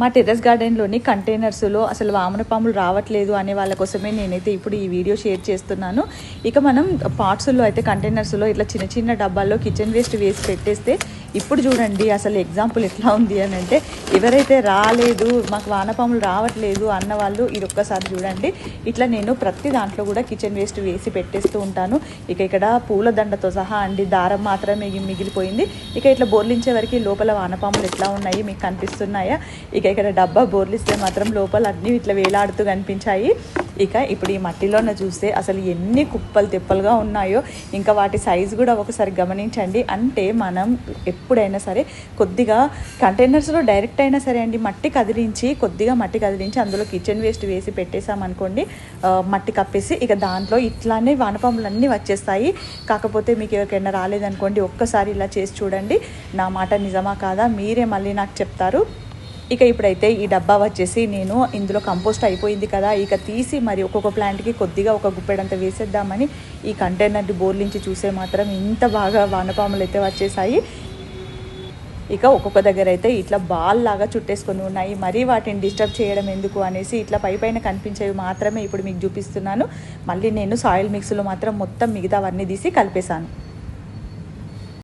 మా టెర్రస్ గార్డెన్లోని కంటైనర్స్లో అసలు వామన పాములు రావట్లేదు అనే వాళ్ళ కోసమే నేనైతే ఇప్పుడు ఈ వీడియో షేర్ చేస్తున్నాను. ఇక మనం పార్ట్స్లో అయితే కంటైనర్స్లో ఇట్లా చిన్న చిన్న డబ్బాల్లో కిచెన్ వేస్ట్ వేసి పెట్టేస్తే ఇప్పుడు చూడండి అసలు ఎగ్జాంపుల్ ఎట్లా ఉంది అని అంటే ఎవరైతే రాలేదు మాకు వానపాములు రావట్లేదు అన్న వాళ్ళు ఇది ఒక్కసారి చూడండి. ఇట్లా నేను ప్రతి దాంట్లో కూడా కిచెన్ వేస్ట్ వేసి పెట్టేస్తూ ఉంటాను. ఇక ఇక్కడ పూల దండతో సహా అండి దారం మాత్రమే మిగిలిపోయింది. ఇక ఇట్లా బోర్లించే వరకు లోపల వానపాములు ఎట్లా ఉన్నాయి మీకు కనిపిస్తున్నాయా? ఇక ఇక్కడ డబ్బా బోర్లిస్తే మాత్రం లోపల అన్నీ ఇట్లా వేలాడుతూ కనిపించాయి. ఇక ఇప్పుడు ఈ మట్టిలోన చూస్తే అసలు ఎన్ని కుప్పలు తిప్పలుగా ఉన్నాయో ఇంకా వాటి సైజు కూడా ఒకసారి గమనించండి. అంటే మనం ఎప్పుడైనా సరే కొద్దిగా కంటైనర్స్లో డైరెక్ట్ అయినా సరే అండి మట్టి కదిలించి కొద్దిగా మట్టి కదిలించి అందులో కిచెన్ వేస్ట్ వేసి పెట్టేసామనుకోండి మట్టి కప్పేసి ఇక దాంట్లో ఇట్లానే వానపాములు అన్నీ వచ్చేస్తాయి. కాకపోతే మీకు ఎవరికైనా రాలేదనుకోండి ఒక్కసారి ఇలా చేసి చూడండి. నా మాట నిజమా కాదా? మీరే మళ్ళీ నాకు చెప్తారు. ఇక ఇప్పుడైతే ఈ డబ్బా వచ్చేసి నేను ఇందులో కంపోస్ట్ అయిపోయింది కదా ఇక తీసి మరి ఒక్కొక్క ప్లాంట్కి కొద్దిగా ఒక గుప్పెడంత వేసేద్దామని ఈ కంటైనర్ని బోర్లించి చూసే మాత్రం ఇంత బాగా వానపాములు అయితే వచ్చేసాయి. ఇక ఒక్కొక్క దగ్గర అయితే ఇట్లా బాల్ లాగా చుట్టేసుకొని ఉన్నాయి. మరీ వాటిని డిస్టర్బ్ చేయడం ఎందుకు అనేసి ఇట్లా పై పైన కనిపించేవి మాత్రమే ఇప్పుడు మీకు చూపిస్తున్నాను. మళ్ళీ నేను సాయిల్ మిక్స్లో మాత్రం మొత్తం మిగతావన్నీ తీసి కలిపేశాను.